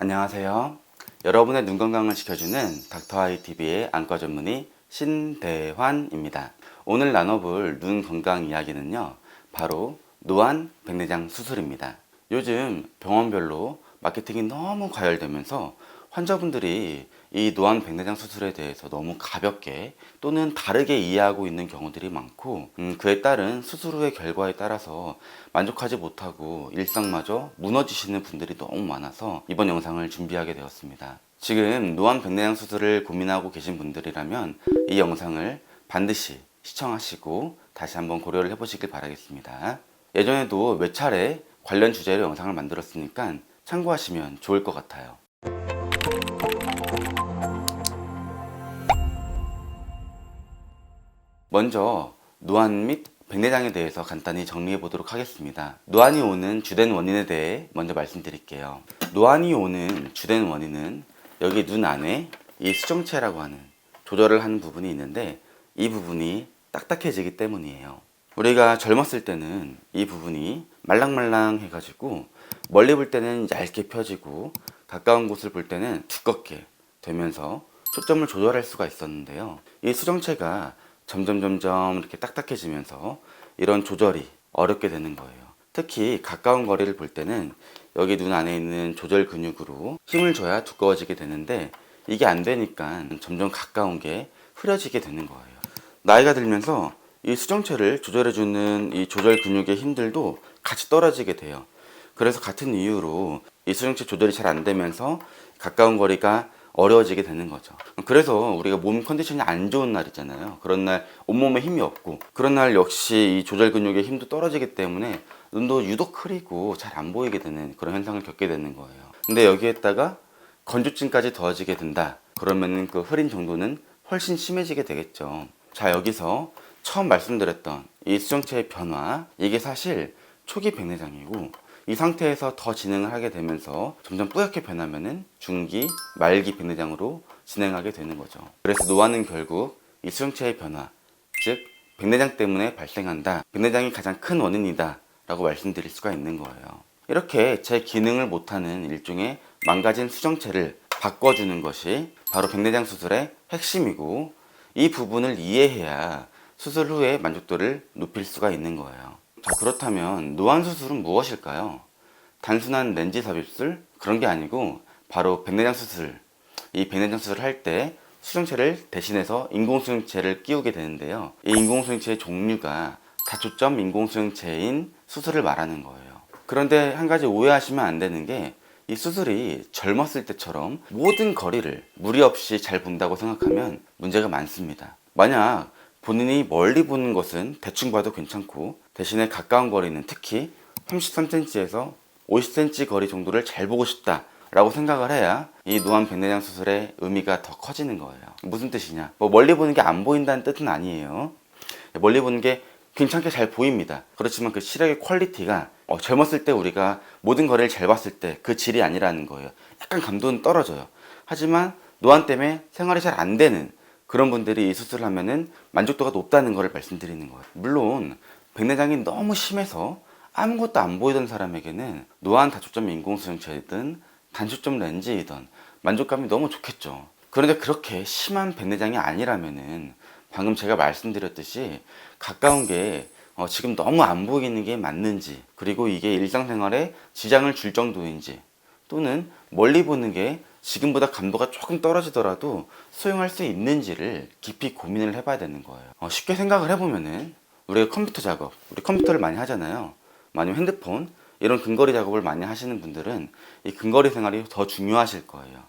안녕하세요. 여러분의 눈 건강을 지켜주는 닥터아이 TV의 안과 전문의 신대환입니다. 오늘 나눠볼 눈 건강 이야기는요, 바로 노안 백내장 수술입니다. 요즘 병원별로 마케팅이 너무 과열되면서 환자분들이 이 노안 백내장 수술에 대해서 너무 가볍게 또는 다르게 이해하고 있는 경우들이 많고 음, 그에 따른 수술 후의 결과에 따라서 만족하지 못하고 일상마저 무너지시는 분들이 너무 많아서 이번 영상을 준비하게 되었습니다. 지금 노안 백내장 수술을 고민하고 계신 분들이라면 이 영상을 반드시 시청하시고 다시 한번 고려를 해보시길 바라겠습니다. 예전에도 몇 차례 관련 주제로 영상을 만들었으니까 참고하시면 좋을 것 같아요. 먼저 노안 및 백내장에 대해서 간단히 정리해 보도록 하겠습니다. 노안이 오는 주된 원인에 대해 먼저 말씀드릴게요. 노안이 오는 주된 원인은 여기 눈 안에 이 수정체라고 하는 조절을 하는 부분이 있는데 이 부분이 딱딱해지기 때문이에요. 우리가 젊었을 때는 이 부분이 말랑말랑 해가지고 멀리 볼 때는 얇게 펴지고 가까운 곳을 볼 때는 두껍게 되면서 초점을 조절할 수가 있었는데요. 이 수정체가 점점 점점 이렇게 딱딱해지면서 이런 조절이 어렵게 되는 거예요. 특히 가까운 거리를 볼 때는 여기 눈 안에 있는 조절 근육으로 힘을 줘야 두꺼워지게 되는데 이게 안 되니까 점점 가까운 게 흐려지게 되는 거예요. 나이가 들면서 이 수정체를 조절해주는 이 조절 근육의 힘들도 같이 떨어지게 돼요. 그래서 같은 이유로 이 수정체 조절이 잘 안 되면서 가까운 거리가 어려워지게 되는 거죠. 그래서 우리가 몸 컨디션이 안 좋은 날 있잖아요. 그런 날 온몸에 힘이 없고 그런 날 역시 이 조절 근육의 힘도 떨어지기 때문에 눈도 유독 흐리고 잘 안 보이게 되는 그런 현상을 겪게 되는 거예요. 근데 여기에다가 건조증까지 더해지게 된다. 그러면은 그 흐린 정도는 훨씬 심해지게 되겠죠. 자, 여기서 처음 말씀드렸던 이 수정체의 변화, 이게 사실 초기 백내장이고 이 상태에서 더 진행을 하게 되면서 점점 뿌옇게 변하면은 중기, 말기 백내장으로 진행하게 되는 거죠. 그래서 노안은 결국 이 수정체의 변화, 즉 백내장 때문에 발생한다. 백내장이 가장 큰 원인이다. 라고 말씀드릴 수가 있는 거예요. 이렇게 제 기능을 못하는 일종의 망가진 수정체를 바꿔주는 것이 바로 백내장 수술의 핵심이고 이 부분을 이해해야 수술 후에 만족도를 높일 수가 있는 거예요. 자, 그렇다면 노안 수술은 무엇일까요? 단순한 렌즈 삽입술? 그런 게 아니고 바로 백내장 수술. 이 백내장 수술을 할 때 수정체를 대신해서 인공 수정체를 끼우게 되는데요. 이 인공 수정체의 종류가 다초점 인공 수정체인 수술을 말하는 거예요. 그런데 한 가지 오해하시면 안 되는 게 이 수술이 젊었을 때처럼 모든 거리를 무리 없이 잘 본다고 생각하면 문제가 많습니다. 만약 본인이 멀리 보는 것은 대충 봐도 괜찮고 대신에 가까운 거리는 특히 33cm에서 50cm 거리 정도를 잘 보고 싶다. 라고 생각을 해야 이 노안 백내장 수술의 의미가 더 커지는 거예요. 무슨 뜻이냐? 뭐 멀리 보는 게 안 보인다는 뜻은 아니에요. 멀리 보는 게 괜찮게 잘 보입니다. 그렇지만 그 시력의 퀄리티가 어, 젊었을 때 우리가 모든 거리를 잘 봤을 때 그 질이 아니라는 거예요. 약간 감도는 떨어져요. 하지만 노안 때문에 생활이 잘 안 되는 그런 분들이 이 수술을 하면은 만족도가 높다는 것을 말씀드리는 거예요. 물론 백내장이 너무 심해서 아무것도 안 보이던 사람에게는 노안 다초점 인공수정체이든 단초점 렌즈이든 만족감이 너무 좋겠죠. 그런데 그렇게 심한 백내장이 아니라면은 방금 제가 말씀드렸듯이 가까운 게 어, 지금 너무 안 보이는 게 맞는지 그리고 이게 일상생활에 지장을 줄 정도인지 또는 멀리 보는 게 지금보다 감도가 조금 떨어지더라도 수용할 수 있는지를 깊이 고민을 해봐야 되는 거예요. 어, 쉽게 생각을 해보면은 우리가 컴퓨터 작업, 우리 컴퓨터를 많이 하잖아요. 아니면 핸드폰 이런 근거리 작업을 많이 하시는 분들은 이 근거리 생활이 더 중요하실 거예요.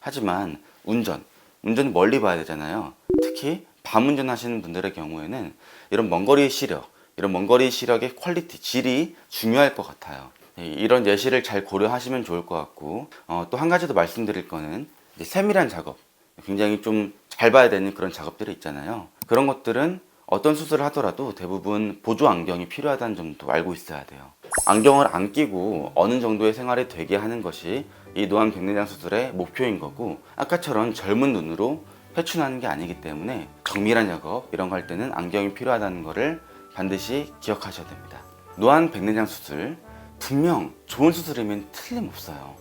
하지만 운전, 운전 멀리 봐야 되잖아요. 특히 밤 운전 하시는 분들의 경우에는 이런 먼 거리 시력, 이런 먼 거리 시력의 퀄리티, 질이 중요할 것 같아요. 예, 이런 예시를 잘 고려하시면 좋을 것 같고 어, 또 한 가지 더 말씀드릴 거는 세밀한 작업, 굉장히 좀 잘 봐야 되는 그런 작업들이 있잖아요. 그런 것들은 어떤 수술을 하더라도 대부분 보조 안경이 필요하다는 점도 알고 있어야 돼요. 안경을 안 끼고 어느 정도의 생활이 되게 하는 것이 이 노안 백내장 수술의 목표인 거고 아까처럼 젊은 눈으로 회춘하는 게 아니기 때문에 정밀한 작업 이런 거 할 때는 안경이 필요하다는 거를 반드시 기억하셔야 됩니다. 노안 백내장 수술 분명 좋은 수술이면 틀림없어요.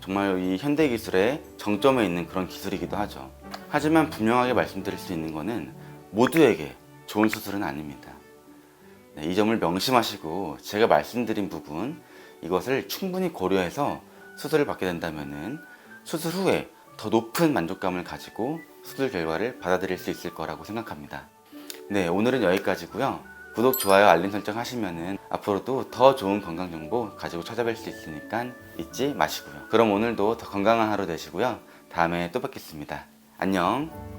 정말 이 현대 기술의 정점에 있는 그런 기술이기도 하죠. 하지만 분명하게 말씀드릴 수 있는 것은 모두에게 좋은 수술은 아닙니다. 네, 이 점을 명심하시고 제가 말씀드린 부분 이것을 충분히 고려해서 수술을 받게 된다면은 수술 후에 더 높은 만족감을 가지고 수술 결과를 받아들일 수 있을 거라고 생각합니다. 네, 오늘은 여기까지고요. 구독, 좋아요, 알림 설정 하시면은 앞으로도 더 좋은 건강 정보 가지고 찾아뵐 수 있으니까 잊지 마시고요. 그럼 오늘도 더 건강한 하루 되시고요. 다음에 또 뵙겠습니다. 안녕.